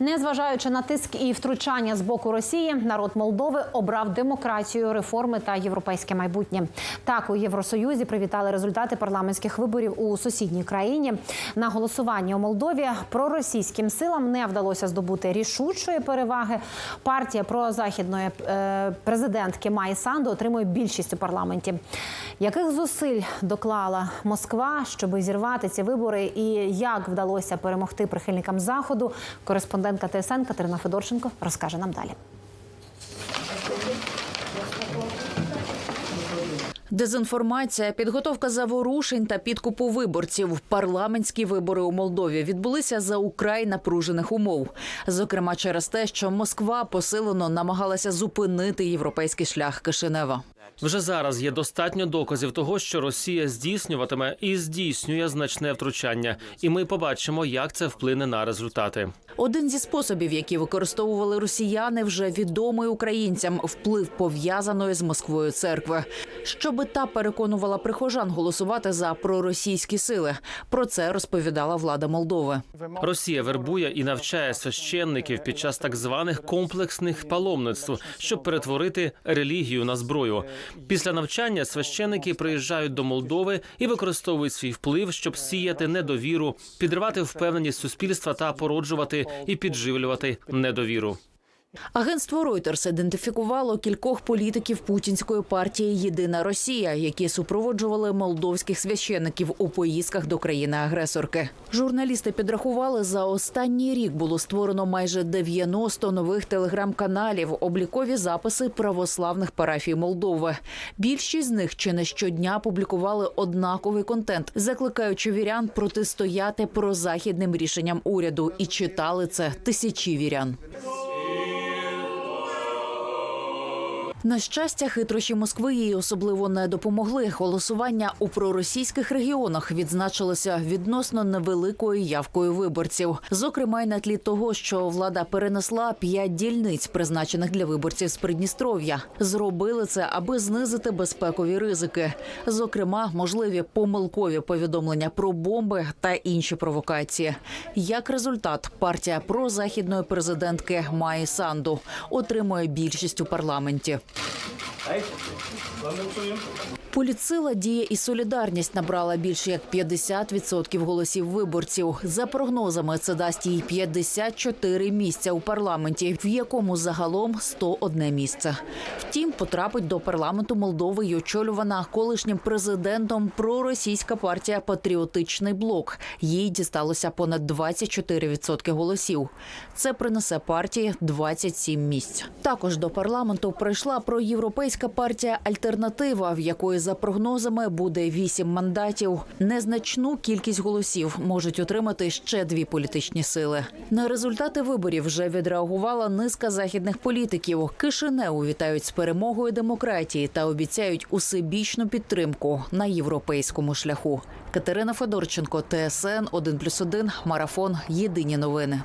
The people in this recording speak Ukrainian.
Незважаючи на тиск і втручання з боку Росії, народ Молдови обрав демократію, реформи та європейське майбутнє. Так у Євросоюзі привітали результати парламентських виборів у сусідній країні. На голосування у Молдові проросійським силам не вдалося здобути рішучої переваги. Партія прозахідної е, президентки Майі Санду отримує більшість у парламенті. Яких зусиль доклала Москва, щоб зірвати ці вибори, і як вдалося перемогти прихильникам заходу? Кореспондентка ТСН Катерина Федорченко розкаже нам далі. Дезінформація, підготовка заворушень та підкупу виборців. Парламентські вибори у Молдові відбулися за украй напружених умов. Зокрема, через те, що Москва посилено намагалася зупинити європейський шлях Кишинева. Вже зараз є достатньо доказів того, що Росія здійснюватиме і здійснює значне втручання, і ми побачимо, як це вплине на результати. Один зі способів, які використовували росіяни, вже відомий українцям вплив пов'язаної з Москвою церкви, щоби та переконувала прихожан голосувати за проросійські сили. Про це розповідала влада Молдови. Росія вербує і навчає священників під час так званих комплексних паломництв, щоб перетворити релігію на зброю. Після навчання священики приїжджають до Молдови і використовують свій вплив, щоб сіяти недовіру, підривати впевненість суспільства та породжувати і підживлювати недовіру. Агентство Reuters ідентифікувало кількох політиків путінської партії Єдина Росія, які супроводжували молдовських священиків у поїздках до країни-агресорки. Журналісти підрахували, за останній рік було створено майже 90 нових телеграм-каналів, облікові записи православних парафій Молдови. Більшість з них чи не щодня публікували однаковий контент, закликаючи вірян протистояти прозахідним рішенням уряду, і читали це тисячі вірян. На щастя, хитрощі Москви їй особливо не допомогли. Голосування у проросійських регіонах відзначилося відносно невеликою явкою виборців. Зокрема, й на тлі того, що влада перенесла п'ять дільниць, призначених для виборців з Придністров'я. Зробили це, аби знизити безпекові ризики. Зокрема, можливі помилкові повідомлення про бомби та інші провокації. Як результат, партія прозахідної президентки Майі Санду отримує більшість у парламенті. 哎 Політсила дія і солідарність набрала більше як 50% голосів виборців. За прогнозами, це дасть їй 54 місця у парламенті, в якому загалом 101 місце. Втім, потрапить до парламенту Молдови й очолювана колишнім президентом проросійська партія Патріотичний блок. Їй дісталося понад 24% голосів. Це принесе партії 27 місць. Також до парламенту прийшла проєвропейська партія Альтернатива, в якої за прогнозами буде 8 мандатів. Незначну кількість голосів можуть отримати ще дві політичні сили. На результати виборів вже відреагувала низка західних політиків. Кишинеу вітають з перемогою демократії та обіцяють усебічну підтримку на європейському шляху. Катерина Федорченко, ТСН 1+,1, Марафон. Єдині новини.